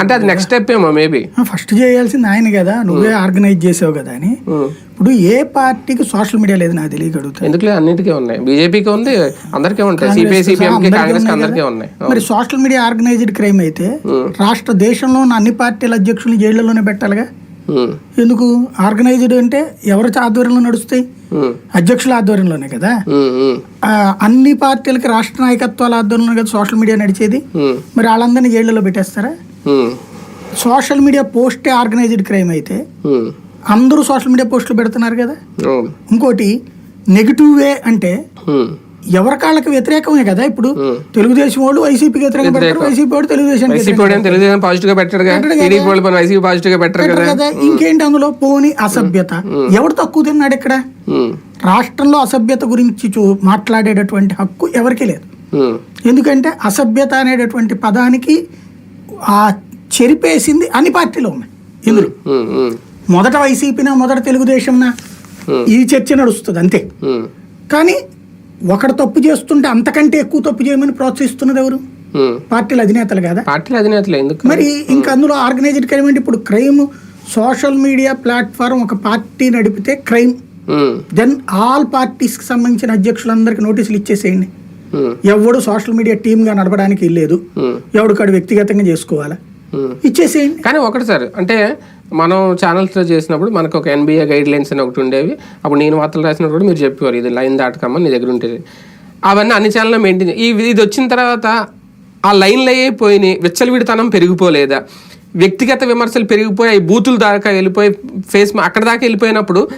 అంటే అది next step ఏమో మేబీ ఫస్ట్ చేయాల్సింది ఆయన కదా. నువ్వే ఆర్గనైజ్ చేసావు కదా అని. ఇప్పుడు ఏ పార్టీకి సోషల్ మీడియా లేదు నాకు తెలియక అడుగుతా ఎందుకులే? అన్నిటికీ ఉన్నాయి. బీజేపీకి ఉంది అందరికీ ఉంటాయి. సిపిఐ సిపిఎం కి కాంగ్రెస్ అందరికీ ఉన్నాయి. మరి సోషల్ మీడియా ఆర్గనైజ్డ్ క్రైమ్ అయితే రాష్ట్ర దేశంలో ఉన్న అన్ని పార్టీల అధ్యక్షులు జైళ్ళలోనే పెట్టాలిగా? ఎందుకు? ఆర్గనైజ్డ్ అంటే ఎవరి ఆధ్వర్యంలో నడుస్తాయి? అధ్యక్షుల ఆధ్వర్యంలోనే కదా? అన్ని పార్టీలకి రాష్ట్ర నాయకత్వాల ఆధ్వర్యంలో కదా సోషల్ మీడియా నడిచేది? మరి వాళ్ళందరినీ జైళ్ళలో పెట్టేస్తారా? సోషల్ మీడియా పోస్టే ఆర్గనైజ్డ్ క్రైమ్ అయితే అందరూ సోషల్ మీడియా పోస్టులు పెడుతున్నారు కదా. ఇంకోటి నెగిటివ్ వే అంటే ఉమ్, ఎవరి కాళ్ళకి వ్యతిరేకమే కదా ఇప్పుడు. తెలుగుదేశం వాళ్ళు వైసీపీకి వైసీపీ వాడు తెలుగుదేశం వైసీపీ వాడు ఏం తెలుగుదేశం పాజిటివ్గా మన వైసీపీ పాజిటివ్గా పెట్టారు కదా? ఇంకేంటి అందులో? పోని అసభ్యత. ఎవడు తక్కువ తిన్నాడు ఇక్కడ? రాష్ట్రంలో అసభ్యత గురించి చూ మాట్లాడేటటువంటి హక్కు ఎవరికీ లేదు. ఎందుకంటే అసభ్యత అనేటటువంటి పదానికి ఆ చెరిపేసింది అన్ని పార్టీలు ఉన్నాయి. ఇందులో. మొదట వైసీపీనా మొదట తెలుగుదేశంనా? ఈ చర్చ నడుస్తుంది అంతే. కానీ ఒకడు తప్పు చేస్తుంటే అంతకంటే ఎక్కువ తప్పు చేయమని ప్రోత్సహిస్తున్నది ఎవరు. పార్టీల అధినేతలు కదా. పార్టీల అధినేతలు ఎందుకు? మరి ఇంకా అందులో ఆర్గనైజ్డ్ క్రైమ్ అంటే ఇప్పుడు క్రైమ్ సోషల్ మీడియా ప్లాట్ఫామ్ ఒక పార్టీ నడిపితే క్రైమ్. దెన్ ఆల్ పార్టీస్కి సంబంధించిన అధ్యక్షులందరికీ నోటీసులు ఇచ్చేసేయండి. ఎవడు సోషల్ మీడియా టీమ్గా నడపడానికి లేదు ఉమ్, ఎవడికాడు వ్యక్తిగతంగా చేసుకోవాలా. ఇచ్చేసేయండి. కానీ ఒకటి సార్ అంటే మనం ఛానల్స్లో చేసినప్పుడు మనకు ఒక ఎన్బిఏ గైడ్ లైన్స్ అని ఒకటి ఉండేవి. అప్పుడు నేను వార్తలు రాసినప్పుడు కూడా మీరు చెప్పేవారు ఇది లైన్ దాటకమ్మా నీ దగ్గర ఉంటుంది అవన్నీ అన్ని ఛానల్లో మెయింటైన్ ఈ ఇది వచ్చిన తర్వాత ఆ లైన్లు అయిపోయినాయి విచ్చలవిడితనం పెరిగిపోలేదా? వ్యక్తిగత విమర్శలు పెరిగిపోయి అవి బూతులు దాకా వెళ్ళిపోయి ఫేస్ అక్కడ దాకా వెళ్ళిపోయినప్పుడు